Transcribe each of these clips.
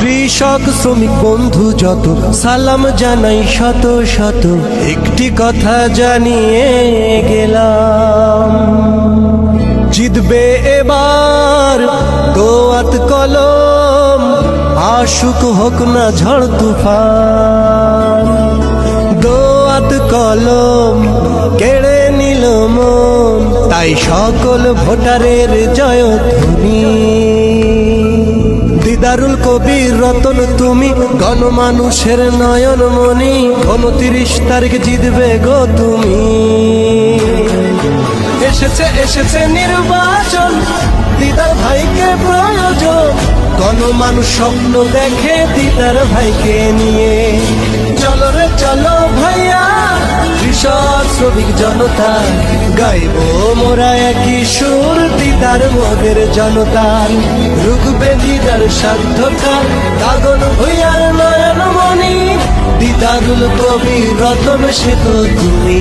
কৃষক, শ্রমিক বন্ধু যত, সালাম জানাই শত শত। একটি কথা জানিয়ে গেলাম। জিতবে এবার দোয়াত কলম আশুক হোক না ঝড় তুফান। দোয়াত কলম কেড়ে নিল মন, তাই সকল ভোটারের জয়ধ্বনি দিদারুল কবির রতন, তুমি গণমানুষের নয়ন মনি উনত্রিশ তারিখ জিতবে গো তুমি। এসেছে এসেছে নির্বাচন, দিদার ভাইকে প্রয়োজন। গণমানুষ স্বপ্ন দেখে দিদার ভাইকে নিয়ে। চলো রে, চলো শ্রমিক জনতা। গাইব মোরা একই সুর, দিদার মোদের জনতা রুখবে দিদার সাধ্যটা কাগল ভুইয়ার নয়ন মনি। দিদারুল কবি রতন সে তো তুমি।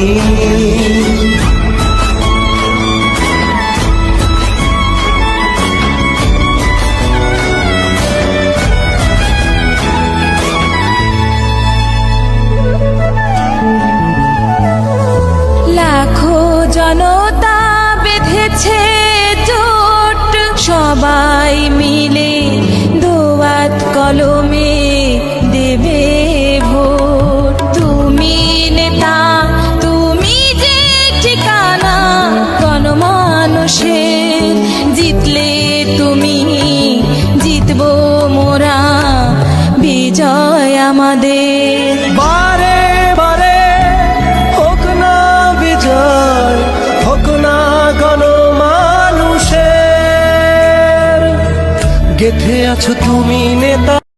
আমাদের। বারে বারে হোক না বিজয় হোক না গণ মানুষের গেথে আছো তুমি নেতা